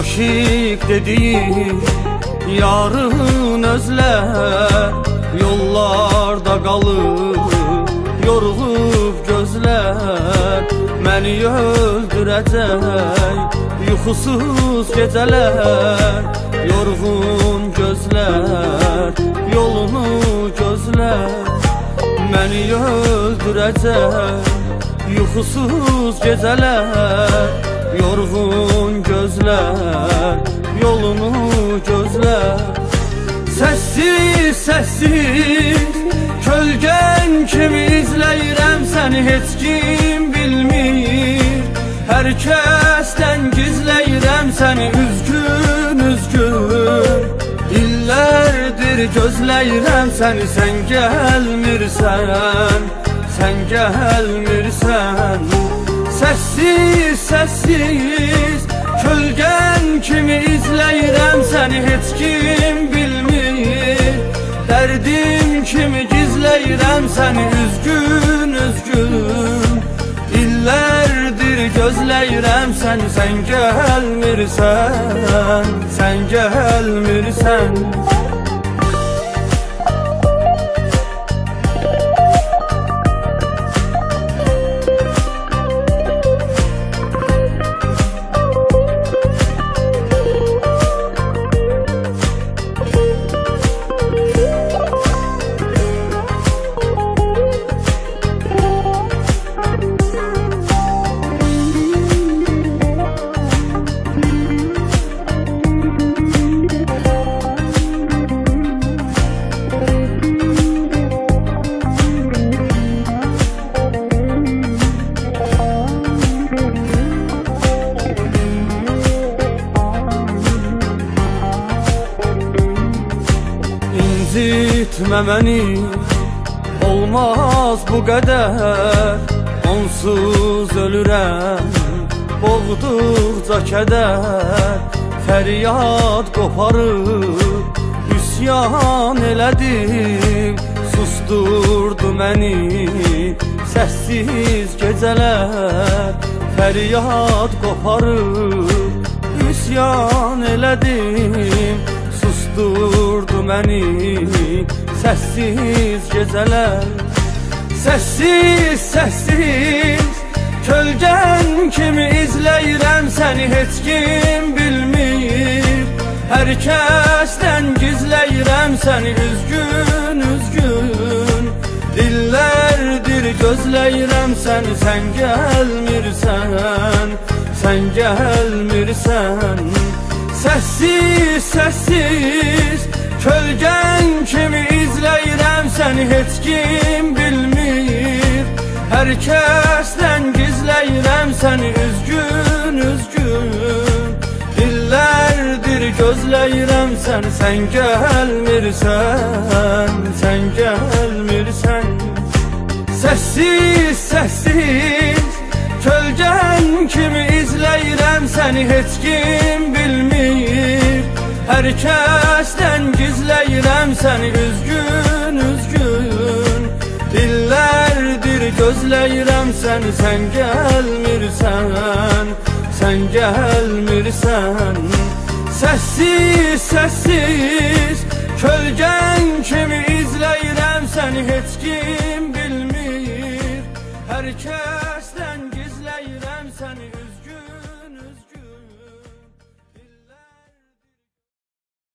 aşık dediği Yarın özler Yollarda kalır Yorulup gözler Məni öldürəcək Yuxusuz gecələr Yorğun gözlər Yolunu gözlər Məni öldürəcək Yuxusuz gecələr Yorğun gözlər Yolunu gözlər Sessiz, sessiz Kölgən kimi izləyirəm səni heç kim bilmir. Hər kəsdən gizləyirəm səni üzgün, üzgün. İllərdir gözləyirəm səni sən gəlmirsən Sən gəlmirsən Səssiz, səssiz Kölgən kimi izləyirəm səni heç kim bilmir. Dərdim kimi gizləyirəm səni üzgün, üzgün İllərdir gözləyirəm səni sən gəlmirsən Sən gəlmirsən İncitme beni Olmaz bu kadar Onsuz ölürəm Boğduqca kədər Fəryad qoparıb Üsyan elədim. Susturdu məni Səssiz gecələr. Fəryad qoparıb Üsyan elədim. Susturdu məni Səssiz gecələr Səssiz, səssiz Kölgən kimi izləyirəm səni heç kim bilmir. Hər kəsdən səni üzgün, üzgün. İllərdir gözləyirəm səni sən gəlmirsən Sən gəlmirsən Səssiz, səssiz Kölgən kimi səni heç kim bilmir Hər kəsdən gizləyirəm səni üzgün, üzgün. İllərdir gözləyirəm səni sən gəlmirsən Sən gəlmirsən Səssiz, səssiz Kölgən kimi izləyirəm səni heç kim bilmir Hər kəsdən gizləyirəm səni üzgün, gözləyirəm səni sən gəlmirsən Sən gəlmirsən Səssiz, səssiz Kölgən kimi izləyirəm səni heç kim bilmir. Hər kəs